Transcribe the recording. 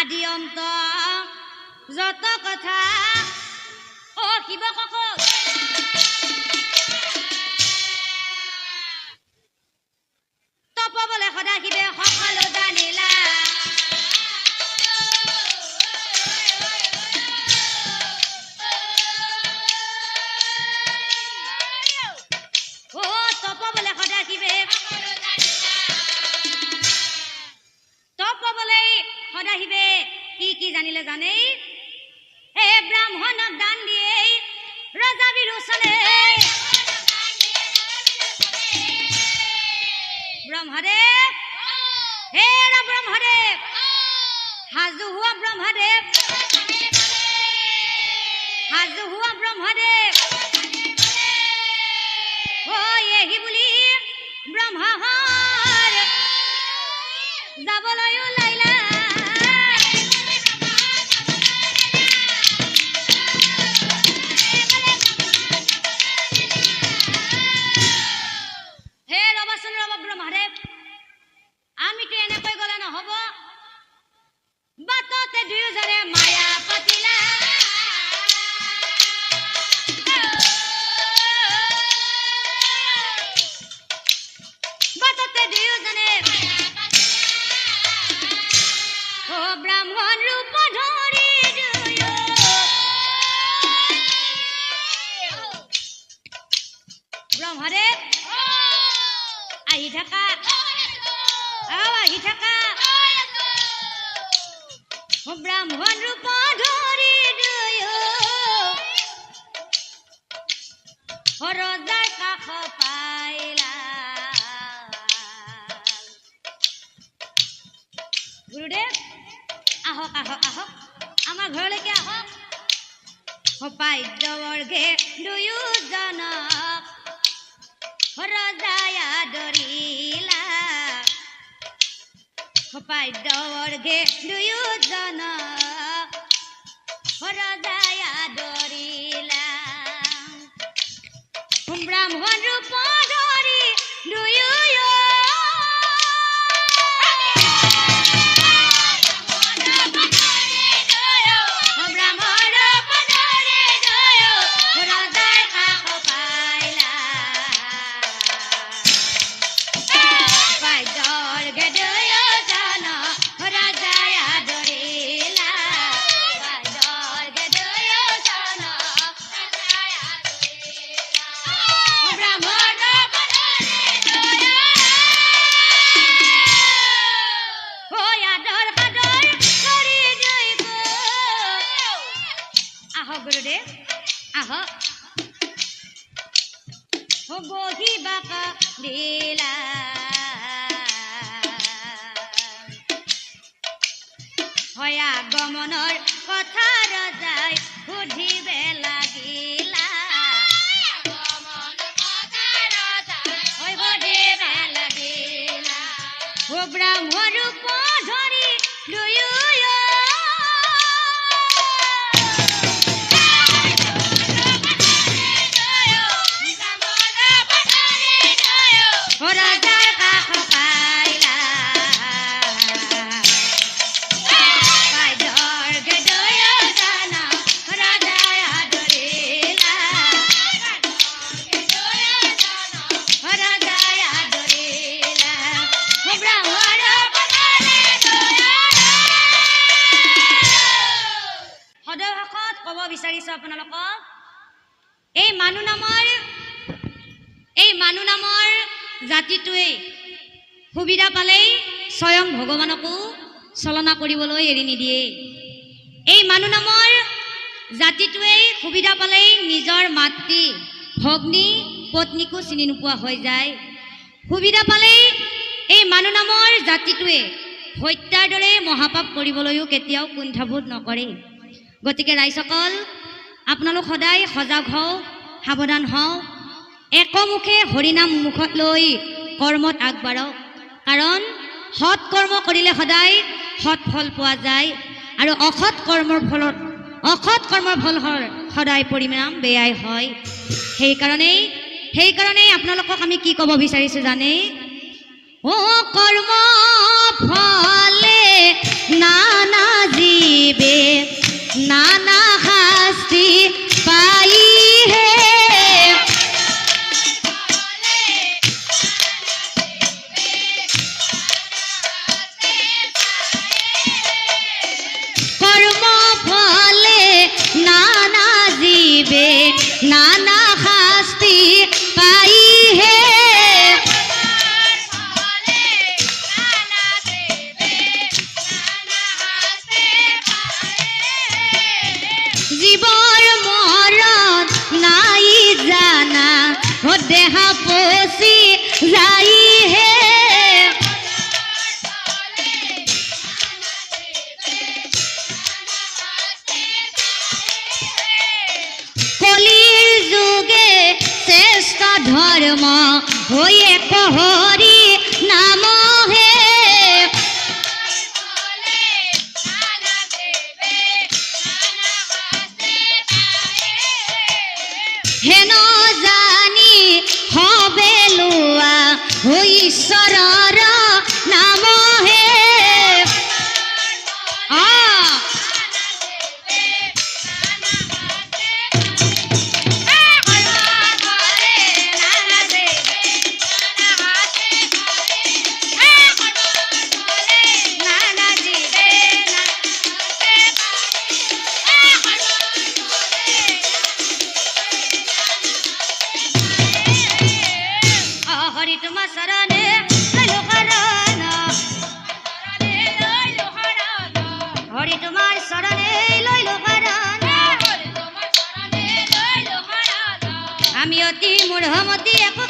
আদি অন্ত যত কথা অ কিবা কক তপ বলে সদা সদাশিৱে সকলো ব্ৰহ্মদেৱ হে ৰা ব্ৰহ্মদেৱ সাজু হোৱা ব্ৰহ্মদেৱ সাজু হোৱা ব্ৰহ্মদেৱ হৈ এহি বুলি ব্ৰহ্মাৰ যাবলৈ ওলাইলা হে ৰবাচোন ৰবা ব্ৰহ্মদেৱ আমিতো এনেকৈ গলে নহব বাটতে দুয়োজনে মায়া পাতিলা। বাটতে দুয়োজনে ও ব্ৰাহ্মণ ৰূপ ধৰি ব্ৰহ্মদেৱ আহি থাকা থাকা ৰূপ ধৰি দুয়ো কাষ পাইলা। আমাৰ ঘৰলৈকে আহক দুয়োজনক। দুয়োজনক ৰজাই আদৰিলা ব্ৰাহ্মণ ৰূপ ধৰি আগমনৰ কথা ৰজাই সুধিবে এই মানুহ নামৰ এই মানুহ নামৰ জাতিটোৱে সুবিধা পালেই স্বয়ং ভগৱানকো চলনা কৰিবলৈ এৰি নিদিয়ে। এই মানুহ নামৰ জাতিটোৱেই সুবিধা পালেই নিজৰ মাতৃ, ভগ্নী, পত্নীকো চিনি নোপোৱা হৈ যায়। সুবিধা পালেই এই মানুহ নামৰ জাতিটোৱে হত্যাৰ দৰে মহাপাপ কৰিবলৈও কেতিয়াও কুণ্ঠাবোধ নকৰে। গতিকে ৰাইজসকল আপোনালোক সদায় সজাগ হওক সাৱধান হওক একমুখে হৰিনাম মুখত লৈ কৰ্মত আগবাঢ়ক। কাৰণ সৎ কৰ্ম কৰিলে সদায় সৎ ফল পোৱা যায় আৰু অসৎ কৰ্মৰ ফলত, অসৎ কৰ্মৰ ফল সদায় পৰিণাম বেয়াই হয়। সেইকাৰণেই সেইকাৰণেই আপোনালোকক আমি কি ক'ব বিচাৰিছোঁ জানে ও কৰ্ম ফলে জীৱৰ মৰত নাই জানা। ও দেহা পচি যাই হে। কলিৰ যুগে শ্ৰেষ্ঠ ধৰ্ম হৈয়ে কহৰি মূঢ়মতি একোকে নাযায়